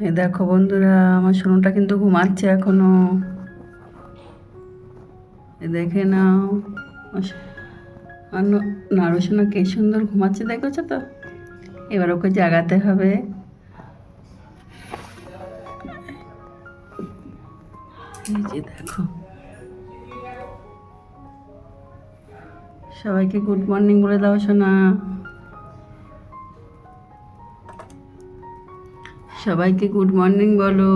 এই দেখো বন্ধুরা, আমার সোনুটা কিন্তু ঘুমাচ্ছে এখনও। এ দেখে নাও। নাড়ু সোনা কে সুন্দর ঘুমাচ্ছে দেখেছ তো? এবার ওকে জাগাতে হবে। এই যে দেখো। সবাইকে গুড মর্নিং বলে দাও সোনা। সবাইকে গুড মর্নিং বলো।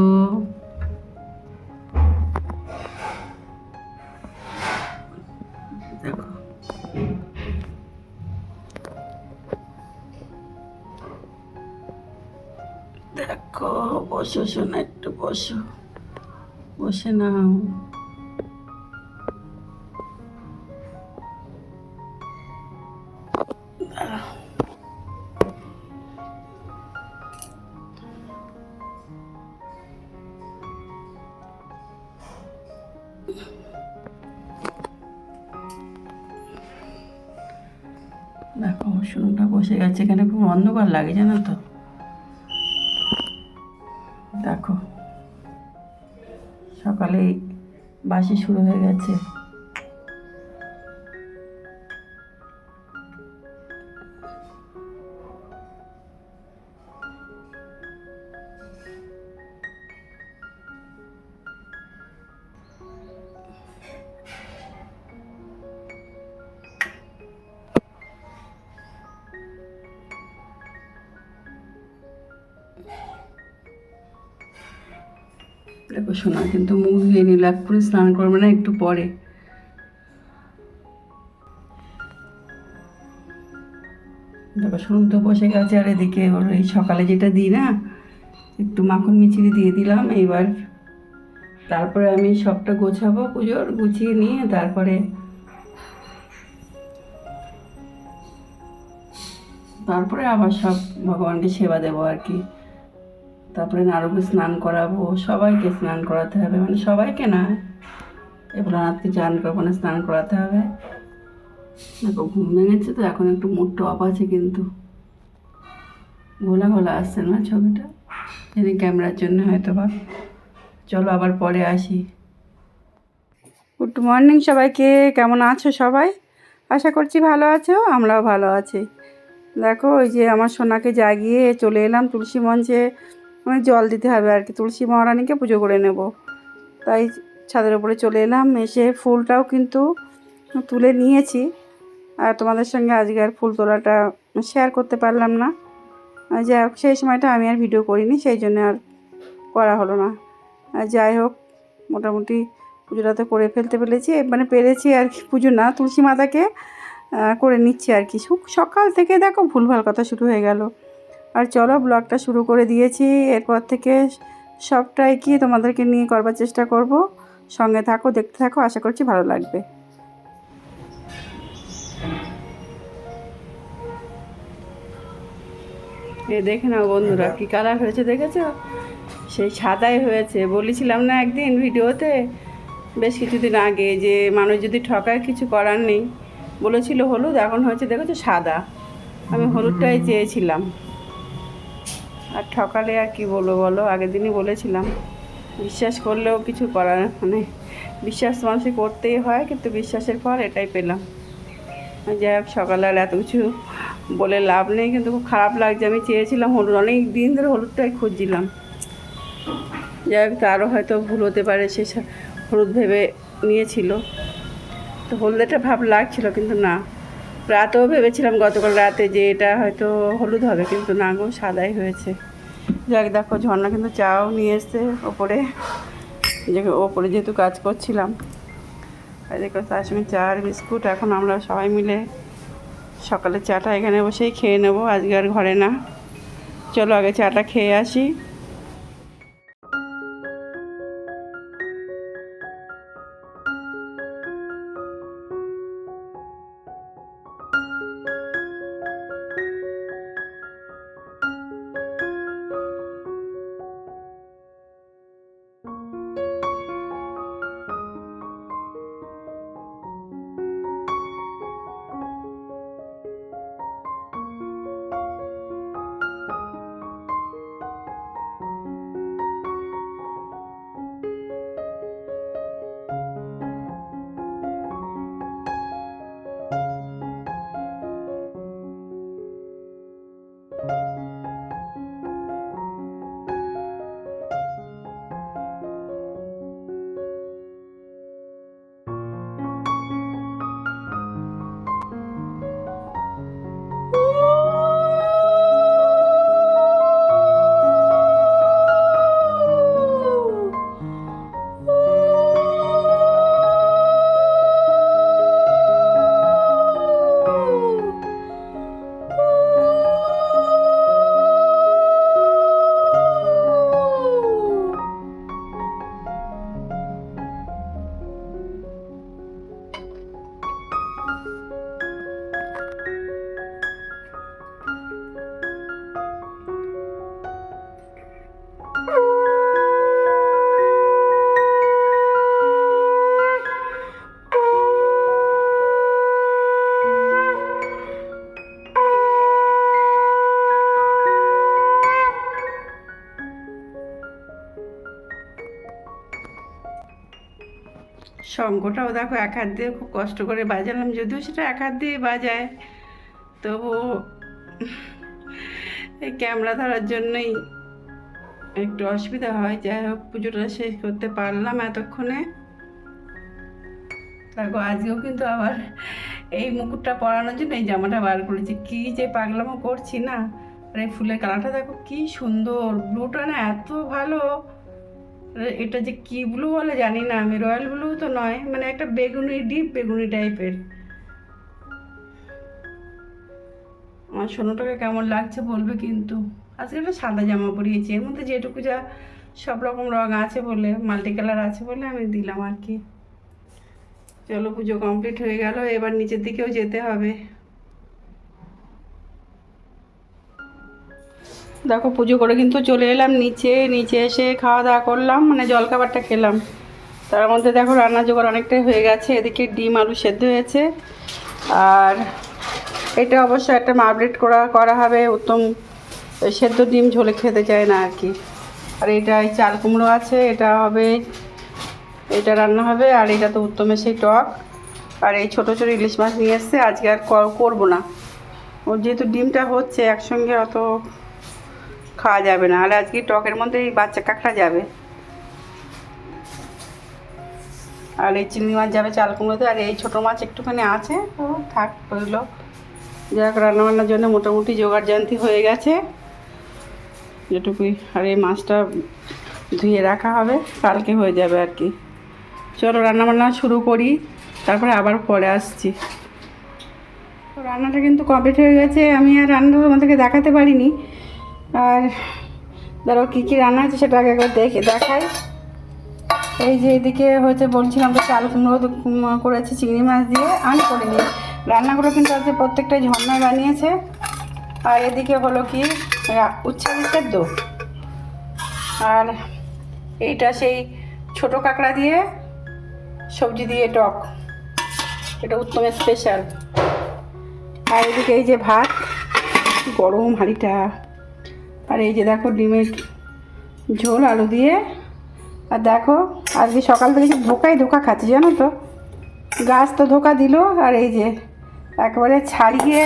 দেখো। বসো শোনা একটু বসো। বসে নাও। দেখো শুনটা বসে গেছে, এখানে খুব অন্ধকার লাগে, জানো তো। দেখো সকালে বাসি শুরু হয়ে গেছে। দেখো শোনা কিন্তু মুখ ধুয়ে নিল এক্ষুনি স্নান করবে না একটু পরে। দেখো শুনুন তো বসে গেছে, আর এদিকে ওর এই সকালে যেটা দিই না, একটু মাখন মিচিড়ি দিয়ে দিলাম, এইবার তারপরে আমি সবটা গোছাবো পুজোর, গুছিয়ে নিয়ে তারপরে তারপরে আবার সব ভগবানকে সেবা দেবো আর কি। তারপরে নারুকে স্নান করাবো, সবাইকে স্নান করাতে হবে মানে সবাইকে না এবার রাতকে চান করব স্নান করাতে হবে। দেখো, ঘুম ভেঙেছে তো, এখন একটু মুডটা অফ আছে কিন্তু। ঘোলা ঘোলা আসছে না ছবিটা, জানি ক্যামেরার জন্য হয়তো বা চলো আবার পরে আসি। গুড মর্নিং সবাইকে, কেমন আছো সবাই? আশা করছি ভালো আছো, আমরাও ভালো আছি। দেখো, ওই যে আমার সোনাকে জাগিয়ে চলে এলাম তুলসী মঞ্চে। মানে জল দিতে হবে আর কি। তুলসী মহারানীকে পুজো করে নেব। তাই ছাদের উপরে চলে এলাম। এসে ফুলটাও কিন্তু তুলে নিয়েছি। আর তোমাদের সঙ্গে আজকে আর ফুল তোলাটা শেয়ার করতে পারলাম না। যাই হোক, সেই সময়টা আমি আর ভিডিও করিনি, সেই জন্য আর করা হলো না। যাই হোক, মোটামুটি পুজোটা তো করে ফেলতে পেরেছি। মানে পেরেছি আর কি পুজো না, তুলসী মাতাকে করে নিচ্ছি আর কি। সকাল থেকে দেখো ভুলভাল কথা শুরু হয়ে গেল। আর চলো ব্লগটা শুরু করে দিয়েছি। এরপর থেকে সবটাই কি তোমাদেরকে নিয়ে করবার চেষ্টা করব। সঙ্গে থাকো, দেখতে থাকো, আশা করছি ভালো লাগবে। এ দেখে নাও বন্ধুরা, কি কালার হয়েছে দেখেছ? সেই সাদাই হয়েছে। বলেছিলাম না একদিন ভিডিওতে, বেশ কিছুদিন আগে যে মানুষ যদি ঠকায়, কিছু করার নেই। বলেছিল হলুদ, এখন হয়েছে দেখেছ সাদা। আমি হলুদটাই চেয়েছিলাম। আর ঠকালে আর কি বলব বলো? আগের দিনই বলেছিলাম। বিশ্বাস করলেও কিছু করার মানে বিশ্বাস মানুষে করতেই হয়, কিন্তু বিশ্বাসের পর এটাই পেলাম। যাই হোক, সকালে আর এত কিছু বলে লাভ নেই, কিন্তু খুব খারাপ লাগছে। আমি চেয়েছিলাম হলুদ, অনেক দিন ধরে হলুদটাই খুঁজছিলাম। যাই হোক, তারও হয়তো ভুল হতে পারে, সে সা- হলুদ ভেবে নিয়েছিল। তো হলদেটা ভাব লাগছিল, কিন্তু না। রাতেও ভেবেছিলাম গতকাল রাতে যে এটা হয়তো হলুদ হবে, কিন্তু না গো, সাদাই হয়েছে। যাক, দেখো, ঝর্ণা কিন্তু চাও নিয়ে এসছে ওপরে। যে ওপরে যেহেতু কাজ করছিলাম। দেখো, তার সঙ্গে চা আর বিস্কুট। এখন আমরা সবাই মিলে সকালে চাটা এখানে বসেই খেয়ে নেব। আজকে আর ঘরে না। চলো, আগে চাটা খেয়ে আসি। শঙ্খটাও দেখো এক হাত দিয়ে খুব কষ্ট করে বাজালাম, যদিও সেটা এক হাত দিয়ে বাজায়। তবু এই ক্যামেরা ধরার জন্যই একটু অসুবিধা হয়, যাই হোক, পুজোটা শেষ করতে পারলাম এতক্ষণে। দেখো, আজকেও কিন্তু আবার এই মুকুটটা পরানোর জন্য এই জামাটা বার করেছি। কি যে পাগলামো করছি না। আর এই ফুলের কালারটা দেখো, কি সুন্দর। ব্লুটা না এত ভালো। এটা যে কি ব্লু বলে জানি না আমি রয়্যাল ব্লু তো নয় মানে একটা বেগুনি ডিপ বেগুনি টাইপের আমার সোনাটাকে কেমন লাগছে বলবে কিন্তু। আজকে একটা সাদা জামা পরিয়েছি, এর মধ্যে যেটুকু যা সব রকম রং আছে বলে মাল্টি কালার আছে বলে আমি দিলাম আর কি। চলো পুজো কমপ্লিট হয়ে গেল, এবার নিচের দিকেও যেতে হবে। দেখো পুজো করে কিন্তু চলে এলাম নিচে নিচে এসে খাওয়া দাওয়া করলাম মানে জলখাবারটা খেলাম। তার মধ্যে দেখো রান্না জোগাড় অনেকটাই হয়ে গেছে, এদিকে ডিম আলু সেদ্ধ হয়েছে। আর এটা অবশ্য একটা মার্বলেট করা করা হবে, উত্তম সেদ্ধ ডিম ঝোলে খেতে চায় না আর কি। আর এটা এই চাল কুমড়ো আছে, এটা হবে, এটা রান্না হবে, আর এটা তো উত্তমের সেই টক। আর এই ছোটো ছোটো ইলিশ মাছ নিয়ে এসছে, আজকে আর কর- করব না। ওর যেহেতু ডিমটা হচ্ছে, একসঙ্গে অত খাওয়া যাবে না। আর আজকে টকের মধ্যে এই বাচ্চা কাঁকড়া যাবে। আর এই চিংড়ি মাছ যাবে চাল কুমড়োতে। আর এই ছোটো মাছ একটুখানি আছে। ও থাক রইল যাই হোক, রান্নাবান্নার জন্য মোটামুটি জোগাড় জান্তি হয়ে গেছে। যেটুকুই। আর এই মাছটা ধুয়ে রাখা হবে। কালকে হয়ে যাবে আর কি। চলো রান্নাবান্না শুরু করি। তারপরে আবার পরে আসছি। রান্নাটা কিন্তু কমপ্লিট হয়ে গেছে। আমি আর রান্নাটা তোমাদেরকে দেখাতে পারিনি। আর ধরো কী কী রান্না হয়েছে সেটা আগে একবার দেখে দেখাই। এই যে এদিকে হচ্ছে বলছিলাম তো চাল কুমড়ো করেছি, চিংড়ি মাছ দিয়ে আমি করিনি। রান্নাগুলো কিন্তু আজকে প্রত্যেকটাই ঝর্ণা বানিয়েছে। আর এদিকে হলো কি উচ্ছে সেদ্ধ আর এইটা সেই ছোট কাঁকড়া দিয়ে সবজি দিয়ে টক। এটা উত্তমের স্পেশাল আর এদিকে এই যে ভাত, গরম হাঁড়িটা। আর এই যে দেখো ডিমের ঝোল, আলু দিয়ে। আর দেখো, আজকে সকাল থেকে যে ধোকায় ধোকা খাচ্ছি, জানো তো? গাছ তো ধোকা দিল, আর এই যে একেবারে ছাড়িয়ে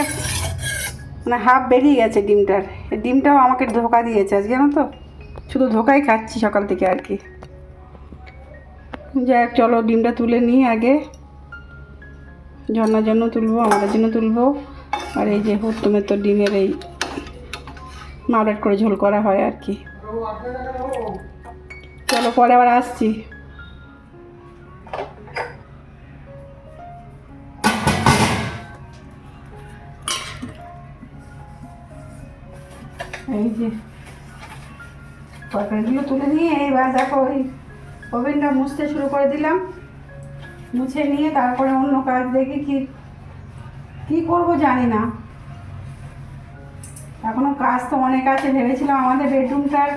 মানে হাফ বেরিয়ে গেছে ডিমটার। ডিমটাও আমাকে ধোকা দিয়েছে আজকে, জানো তো? শুধু ধোকাই খাচ্ছি সকাল থেকে আর কি। যাই চলো ডিমটা তুলে নিই আগে। ঝর্নার জন্য তুলবো, আমাদের জন্য তুলবো। আর এই যে উত্তমের তো ডিমের এই মাউলেট করে ঝোল করা হয় আর কি। চলো পরে আবার আসছি। এই যে, তরকারিগুলো তুলে নিয়ে এবার দেখো ওই ওভেনটা মুছতে শুরু করে দিলাম। মুছে নিয়ে তারপরে অন্য কাজ দেখি কি কি করব জানি না। এখনও কাজ তো অনেক আছে, ভেবেছিলাম আমাদের বেডরুমটার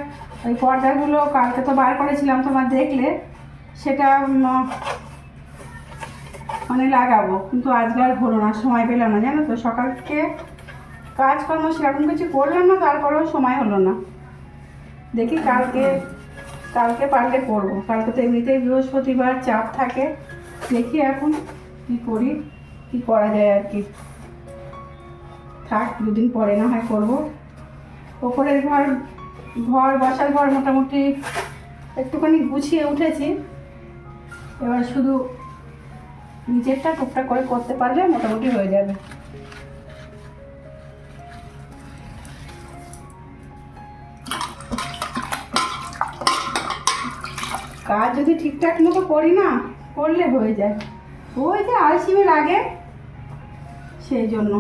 ওই পর্দাগুলো কালকে তো বার করেছিলাম তোমার দেখলে, সেটা মানে লাগাবো, কিন্তু আজকে আর হলো না, সময় পেলাম না, জানো তো সকাল থেকে কাজকর্ম সেরকম কিছু করলাম না, তারপরেও সময় হলো না। দেখি কালকে কালকে পারলে করব, কালকে তো এমনিতেই বৃহস্পতিবার চাপ থাকে, দেখি এখন কি করি, কি করা যায় আর কি। থাক, দুদিন পরে না হয় করব। ওপরের ঘর ঘর, বসার ঘর মোটামুটি একটুখানি গুছিয়ে উঠেছি। এবার শুধু নিচেরটা টুকটাক করে করতে পারলে মোটামুটি হয়ে যাবে। কাজ যদি ঠিকঠাক মতো করি না, করলে হয়ে যায়। ওই যে আলসিমে লাগে, সেই জন্য।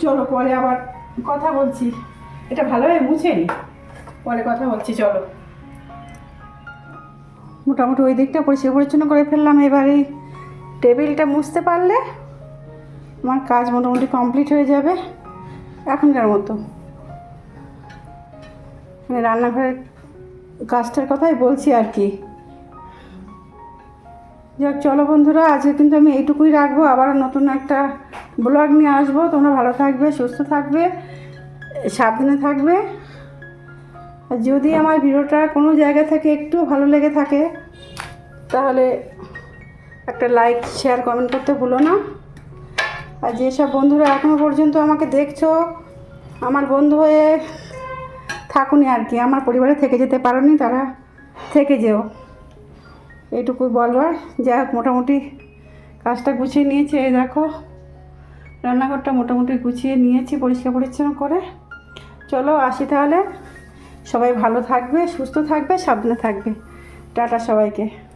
চলো, পরে আবার কথা বলছি। এটা ভালোভাবে মুছে পরে কথা বলছি, চলো। মোটামুটি ওই দিকটা পরিষ্কার পরিচ্ছন্ন করে ফেললাম। এবারে টেবিলটা মুছতে পারলে আমার কাজ মোটামুটি কমপ্লিট হয়ে যাবে এখনকার মতো। মানে রান্নাঘরের কাজটার কথাই বলছি আর কি। যাক, চলো বন্ধুরা, আজকে কিন্তু আমি এইটুকুই রাখব। আবার নতুন একটা ব্লগ নিয়ে আসব। তোমরা ভালো থাকবে, সুস্থ থাকবে, সাবধানে থাকবে। যদি আমার ভিডিওটা কোনো জায়গা থেকে একটু ভালো লেগে থাকে, তাহলে একটা লাইক, শেয়ার, কমেন্ট করতে ভুলো না। আর যেসব বন্ধুরা এখনও পর্যন্ত আমাকে দেখছ, আমার বন্ধু হয়ে থাকুনি আর কি। আমার পরিবারে থেকে যেতে পারোনি, তারা থেকে যেও। এইটুকু বলবার। যা মোটামুটি কাজটা গুছিয়ে নিয়েছি, এই দেখো। রান্নাঘরটা মোটামুটি গুছিয়ে নিয়েছি, পরিষ্কার পরিচ্ছন্ন করে। চলো, আসি তাহলে। সবাই ভালো থাকবে, সুস্থ থাকবে, সাবধানে থাকবে। টাটা সবাইকে।